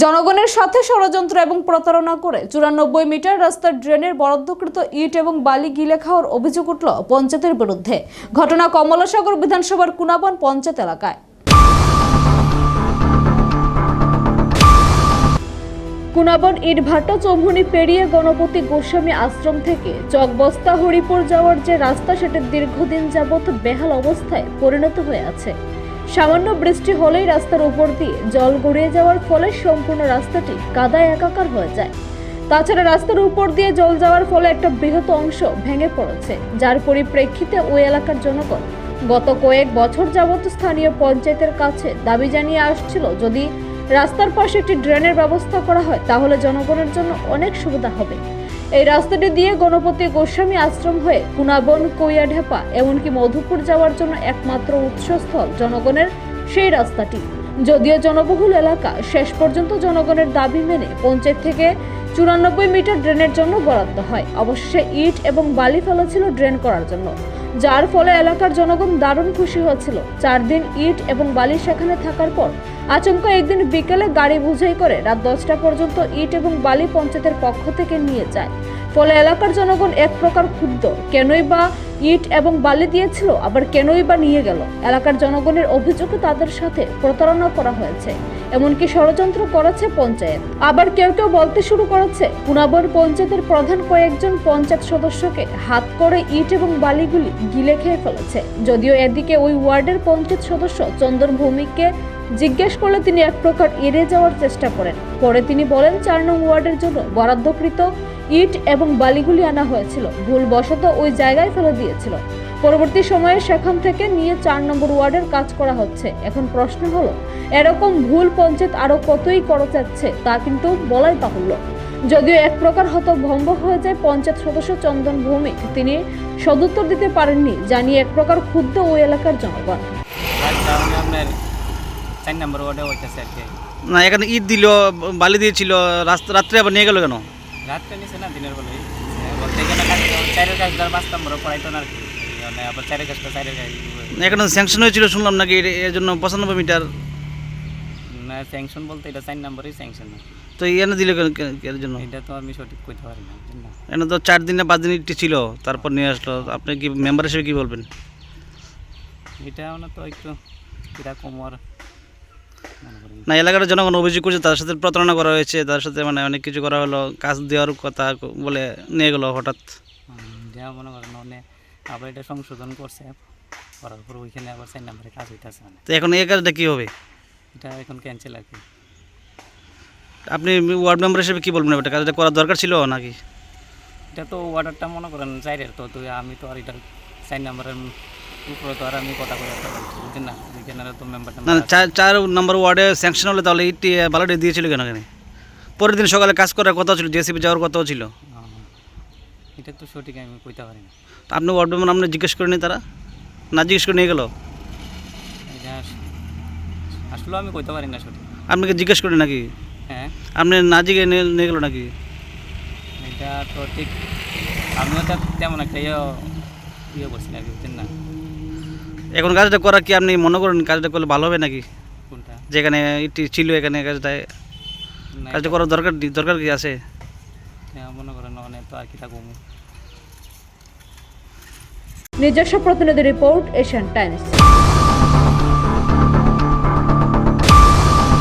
জনগণের সাথে ষড়যন্ত্র এবং প্রতারণা করে চুরানব্বই মিটার রাস্তার ড্রেনের বরাদ্দকৃত ইট এবং বালি গিলে খাওয়ার অভিযোগ উঠল পঞ্চায়েতের বিরুদ্ধে। ঘটনা কমলাসাগর বিধানসভার কুনাবন পঞ্চায়েত এলাকায়। কুনাবন ইটভাটা চৌমুনি পেরিয়ে গণপতি গোস্বামী আশ্রম থেকে চকবস্তা হরিপুর যাওয়ার যে রাস্তা, সেটা দীর্ঘদিন যাবৎ বেহাল অবস্থায় পরিণত হয়ে আছে। সামান্য বৃষ্টি হলেই রাস্তার উপর দিয়ে জল গড়িয়ে যাওয়ার ফলে সম্পূর্ণ রাস্তাটি কাদায় একাকার হয়ে যায়। তাছাড়া রাস্তার উপর দিয়ে জল যাওয়ার ফলে একটা বৃহৎ অংশ ভেঙে পড়েছে, যার পরিপ্রেক্ষিতে ওই এলাকার জনগণ গত কয়েক বছর যাবত স্থানীয় পঞ্চায়েতের কাছে দাবি জানিয়ে আসছিল, যদি রাস্তার পাশে একটি ড্রেনের ব্যবস্থা করা হয়, তাহলে জনগণের জন্য অনেক সুবিধা হবে। এই রাস্তাটি দিয়ে গণপতি গোস্বামী আশ্রম হয়ে কুনাবন কৈয়াঢেপা এমনকি মধুপুর যাওয়ার জন্য একমাত্র উৎসস্থল জনগণের সেই রাস্তাটি। যদিও জনবহুল এলাকা শেষ পর্যন্ত জনগণের দাবি মেনে পঞ্চায়েত থেকে চুরানব্বই মিটার ড্রেনের জন্য বরাদ্দ হয়। অবশেষে ইট এবং বালি ফেলা ছিল ড্রেন করার জন্য। যার ফলে এলাকার জনগণ দারুণ খুশি হয়েছিল। চার দিন ইট এবং বালি সেখানে থাকার পর আচমকা একদিন বিকেলে গাড়ি বুঝাই করে রাত দশটা পর্যন্ত ইট এবং বালি পঞ্চায়েতের পক্ষ থেকে নিয়ে যায়। ফলে এলাকার জনগণ এক প্রকার ক্ষুব্ধ। কেনই বা ইট এবং বালি দিয়েছিল, আবার কেনই বা নিয়ে গেল? এলাকার জনগণের অভিযোগে তাদের সাথে প্রতারণা করা হয়েছে। এমনকি ষড়যন্ত্র করেছে পঞ্চায়েত। আবার কেউ কেউ বলতে শুরু করেছে পুনাবর পঞ্চায়েতের প্রধান কয়েকজন পঞ্চায়েত সদস্যকে হাত করে ইট এবং বালিগুলি গিলে খেয়ে ফেলেছে। যদিও এদিকে ওই ওয়ার্ডের পঞ্চায়েত সদস্য চন্দন ভৌমিককে জিজ্ঞেস করলে তিনি এক প্রকার এড়িয়ে যাওয়ার চেষ্টা করেন। পরে তিনি বলেন, চার নং ওয়ার্ডের জন্য বরাদ্দকৃত ইট এবং বালিগুলি আনা হয়েছিল। ভুলবশত ওই জায়গায় ফেলে দিয়েছিল। পরবর্তী সময়ে সেখান থেকে নিয়ে চার নম্বর ওয়ার্ডের কাজ করা হচ্ছে। এখন প্রশ্ন হলো এরকম ভুল পঞ্চায়েত আরও কতই করা যাচ্ছে তা কিন্তু বলাই বাহুল্য। যদিও এক প্রকার হতভম্ব হয়ে যায় পঞ্চায়েত সদস্য চন্দন ভৌমিক তিনি সদুত্তর দিতে পারেননি জানিয়ে এক প্রকার ক্ষুব্ধ ওই এলাকার জনগণ। রাস্তা আপনার চার নম্বর ওয়ার্ডে হইতেছে আর কি। না এখানে ঈদ দিল বালি দিয়েছিল রাত্রে আবার নিয়ে গেল কেন? রাত্রে নিছে না দিনের বেলায় বলতে গেলে চারের কাজ ধর পাঁচ নম্বর পড়াইতো না আর কি। মানে আবার চারের কাজটা চারের কাজ। এখানে স্যাংশন হয়েছিল শুনলাম নাকি এর- জন্য পঁচানব্বই মিটার। না স্যাংশন বলতে এটা চার নম্বরই স্যাংশন তো এখানে দিল এর জন্য? এটা তো আমি সঠিক কইতে পারি না এখানে তো চার দিন না পাঁচ দিন ইটটি ছিল তারপর নিয়ে আসলো। আপনি কি মেম্বার হিসেবে কি বলবেন? এটা মানে তো একটু কীরকম আর মনে করি না এলাকার জনগণ অভিযোগ করছে তার সাথে প্রতারণা করা হয়েছে তার সাথে মানে অনেক কিছু করা হলো কাজ দেওয়ার কথা বলে নিয়ে গেলো হঠাৎ। যা মনে করেন অনেক আবার এটা সংশোধন করছে করার পর ওইখানে আবার চার নম্বরে কাজ হইতেছে মানে। তো এখন এই কাজটা কী হবে? এটা এখন ক্যান্সেল আর কি। আপনি ওয়ার্ড মেম্বার হিসেবে কী বলবেন এটা কাজটা করার দরকার ছিল নাকি? এটা তো অর্ডারটা মনে করেন চাইরের তো তুই আমি তো আর এটা চার নম্বরের উপরে তো আর আমি কথা না এখানে তো মেম্বারটা না না, চার চার নম্বর ওয়ার্ডে স্যাংশন হলে তাহলে ইটটি বালোটি দিয়েছিল কেন এখানে পরের দিন সকালে কাজ করার কথা ছিল জেসিবি যাওয়ার কথাও ছিল। এটা তো সঠিক আমি কইতে পারি না। আপনি ওয়ার্ড মেম্বার আপনি জিজ্ঞেস করেনি তারা? না জিজ্ঞেস করে নিয়ে গেলো? আসলেও আমি কইতে পারি না সঠিক। আপনাকে জিজ্ঞেস করে নাকি? হ্যাঁ। আপনি না জিজ্ঞে নিয়ে গেলো নাকি? এটা তো ঠিক আমিও তো তেমন একটা ইয়ে ইয়ে করছি না আর কি না? এখন কাজটা করা কি আপনি মনে করেন কাজটা করলে ভালো হবে নাকি? কোনটা? যেখানে ইটি ছিল এখানে কাজটা কাজটা করার দরকার দরকার কি আছে? এটা মনে করেন অনেক তো আর কি থাকব নিজস্ব প্রতিনিধি রিপোর্ট এশিয়ান টাইমস।